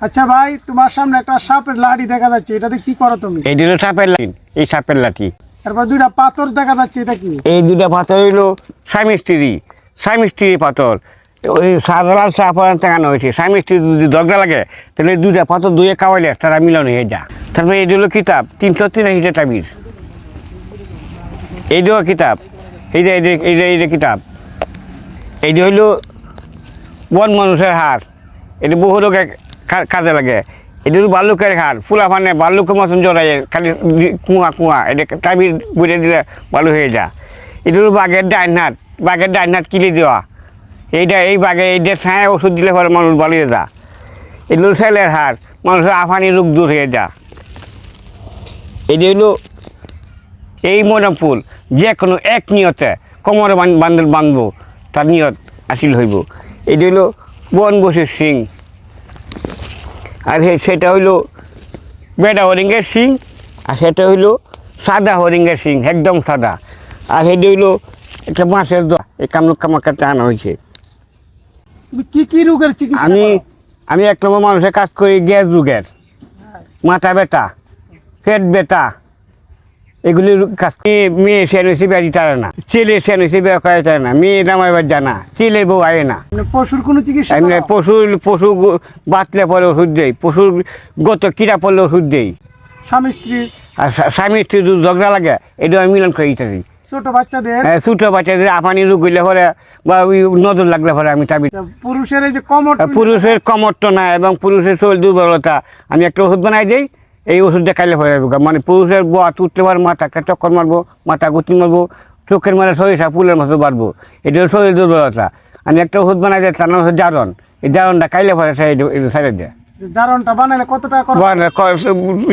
আচ্ছা ভাই তোমার সামনে একটা সাপের লাঠি দেখা যাচ্ছে। এটাতে কি করো তুমি? এই দুটো সাপের লাঠি এই সাপের লাঠি। তারপর দুইটা পাথর দেখা যাচ্ছে এটা কি? এই দুটা পাথর হইল স্বামী স্ত্রী স্বামী স্ত্রী পাথর। ওই সাধারণ সাপ টাঙানো হয়েছে? স্বামী স্ত্রী যদি দরজা লাগে তাহলে এই দুটা পাথর দুয়ে কাওয়াইলে তারা মিলন হয়ে যা তারপরে এই হলো কিতাব তিনশো তিরাশিটা তাবিজ এই দুটো কিতাব এই যে এই যে কিতাব এই যে হইল বন মানুষের হার এটা বহু লোকের কা- কাজে লাগে? এটা হলো বাল্যকের হার ফুলা ফানে বাল্যকের মতন জড়াই খালি কুয়া কুয়া এটা টাবির বুঝে দিলে বালু হয়ে যা এটা হলো বাঘের ডাইন হাত, বাঘের ডাইন হাত কিনে দেওয়া। এইটা এই বাঘে এইটা ছায় ওষুধ দিলে পরে মানুষ বালিয়ে যা এটা হলো ছেলের হার মানুষের আফানি রোগ দূর হয়ে যা এটা হলো এই ফুল, যে কোনো এক নিয়তে কোমরে বান- বান্ধল বাঁধবো, তার নিয়ত আসিল হইব। এটা হইল বন বসের সিং আর সেটা হইল বেটা হরিঙ্গের শিং আর সেটা হইল সাদা হরিঙ্গের শিং একদম সাদা। আর সেটা হইল একটা মাছের দোয়া এই কামরুক কামাকাতে আনা হয়েছে কি কি রোগের চিকিৎসা আমি আমি এক নম্বর মানুষের কাজ করি গ্যাস রোগের মাথা বেটা পেট ব্যথা এগুলি কাজ মেয়ে- মেয়ে সে নইছে বাড়ি টারে না ছেলে সে নইছে বিয়ে করে টারে না মেয়ে নামার বাড়ি জানা ছেলে বউ আয় না। মানে পশুর কোনো চিকিৎসা করো? পশু বাতলে পরে ওষুধ দেই পশুর গত কিরা পড়লে ওষুধ দেই স্বামী স্ত্রী? আর স্বামী স্ত্রী যদি ঝগড়া লাগে এটা আমি মিলন করে দিই ছোট বাচ্চাদের? ছোটো বাচ্চাদের আপানি রোগ হইলে পরে বা ওই নজর লাগলে পরে আমি তাবি পুরুষের এই যে কমর পুরুষের কমরটনা এবং পুরুষের শরীর দুর্বলতা আমি একটা ওষুধ বানাই দিই এই ওষুধ দেখাইলে হয়ে যাবে মানে পুরুষের বাত উঠলে পারে মাথা একটা চক্কর মারবো মাথা গুতি মারবো চোখের মানে সরিষা ফুলের মতো বাড়বো। এটা হলো শরীর দুর্বলতা। আমি একটা ওষুধ বানাই দিই তার নাম হচ্ছে জারণ। এই জারণটা খাইলে পরে সেই সাইডে দেয়। বানাইলে কত টাকা করো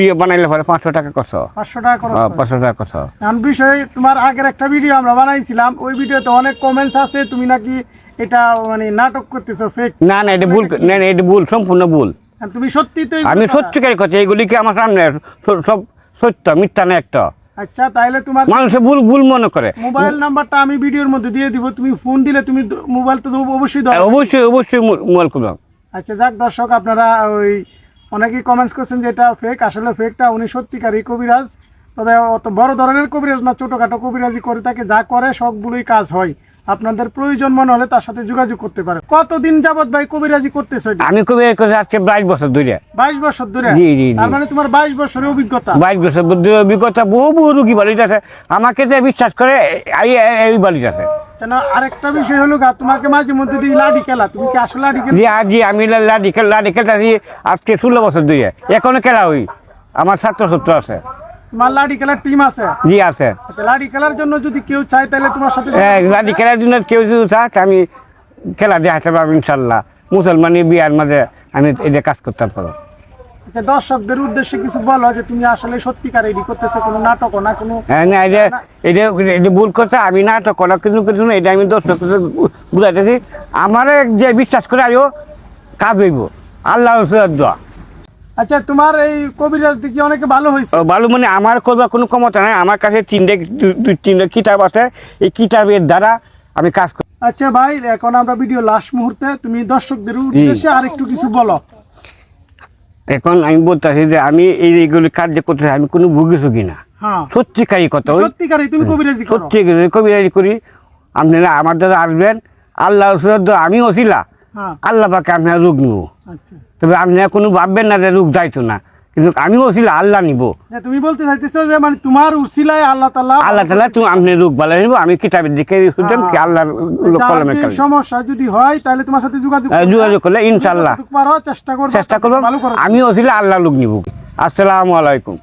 ইয়ে বানাইলে পরে পাঁচশো টাকা কত পাঁচশো টাকা পাঁচশো টাকা কত এখন বিষয়ে তোমার আগের একটা ভিডিও আমরা বানাইছিলাম ওই ভিডিওতে অনেক কমেন্টস আছে তুমি নাকি এটা মানে নাটক করতেছো ফেক না না এটা ভুল না না এটা ভুল সম্পূর্ণ ভুল। তুমি সত্যি তো আমি সত্যিকারই কথা এগুলি কি আমার সামনে সব সত্য মিথ্যা না একটা। আচ্ছা তাহলে তোমার মানুষে ভুল ভুল মনে করে। মোবাইল নাম্বারটা আমি ভিডিওর মধ্যে দিয়ে দিব তুমি ফোন দিলে তুমি মোবাইল তো অবশ্যই দাও অবশ্যই অবশ্যই মোবাইল করলাম আচ্ছা যাক দর্শক আপনারা ওই অনেকেই কমেন্টস করছেন যে এটা ফেক আসলে ফেকটা উনি সত্যিকারই কবিরাজ। তবে অত বড় ধরনের কবিরাজ না ছোটোখাটো কবিরাজি করে থাকে যা করে সবগুলোই কাজ হয়। আপনাদের প্রয়োজন মনে হলে তার সাথে যোগাযোগ করতে পারে কতদিন যাবত ভাই কবিরাজি করতেছে আমি কবি করছি আজকে বাইশ বছর ধরে। বাইশ বছর ধরে? জি, জি, জি। তার মানে তোমার বাইশ বছরের অভিজ্ঞতা? বাইশ বছর অভিজ্ঞতা বহু বহু রুগী বাড়িতে আছে আমাকে যে বিশ্বাস করে এই এই বাড়িতে আছে কেন? আরেকটা বিষয় হলো গা তোমাকে মাঝে মধ্যে দিই লাডি খেলা। তুমি কি আসলে লাডি খেলা জি আজি আমি লাডি খেল লাডি খেলতেছি আজকে ষোলো বছর ধরে। এখনও খেলা হই। আমার ছাত্র ছাত্র আছে। তোমার লাডি খেলার টিম আছে? জি আছে। আচ্ছা লাডি খেলার জন্য যদি কেউ চায় তাহলে তোমার সাথে হ্যাঁ, লাডি খেলার জন্য কেউ যদি চাক আমি খেলা দেখাতে পারব ইনশাল্লাহ। মুসলমানি বিয়ার মাঝে আমি এটা কাজ করতাম পারব। আচ্ছা, দর্শকদের উদ্দেশ্যে কিছু বলো যে তুমি আসলে সত্যিকার এডি করতেছো কোনো নাটক না কোনো হ্যাঁ না এটা এটা এটা ভুল কথা আমি নাটক করা কিন্তু কিন্তু না, এটা আমি দর্শক বুঝাইতেছি। আমার যে বিশ্বাস করে আমিও কাজ হইব। আল্লাহ দোয়া। আচ্ছা তোমার এই কবিরাজ দেখি অনেকে ভালো হয়েছে। ভালো মানে আমার করবার কোনো ক্ষমতা নাই। আমার কাছে তিনটে তিনটে কিতাব আছে। এই কিতাবের দ্বারা আমি কাজ করি। আচ্ছা ভাই এখন আমরা ভিডিও লাস্ট মুহূর্তে তুমি দর্শকদের উদ্দেশ্যে আর একটু কিছু বলো। এখন আমি বলতেছি যে আমি এই এইগুলি কার্য করতে আমি কোনো ভুগি সুগি না হ্যাঁ। সত্যিকারই কথা ওই সত্যিকারই তুমি কবিরাজি করো। সত্যি কবিরাজি করি। আপনারা আমার দ্বারা আসবেন। আল্লাহ আমি হ্যাঁ আল্লাহ পাকে আপনার রোগ নিব। আচ্ছা। তবে আপনারা কোনো ভাববেন না যে রোগ যাইতো না। কিন্তু আমি ওসিলা আল্লাহ নিব। তুমি বলতে চাইতেছো যে মানে তোমার উসিলায় আল্লাহ তাআলা আল্লাহ তালা তুমি আপনি রোগ ভালো নিব আমি কিতাবের দিকে শুনতাম কি আল্লাহর কলমে সমস্যা যদি হয় তাহলে তোমার সাথে যোগাযোগ যোগাযোগ করলে ইনশাল্লাহ চেষ্টা করব চেষ্টা করব। আমি ওসিলা আল্লাহ লোক নিব। আসসালামু আলাইকুম।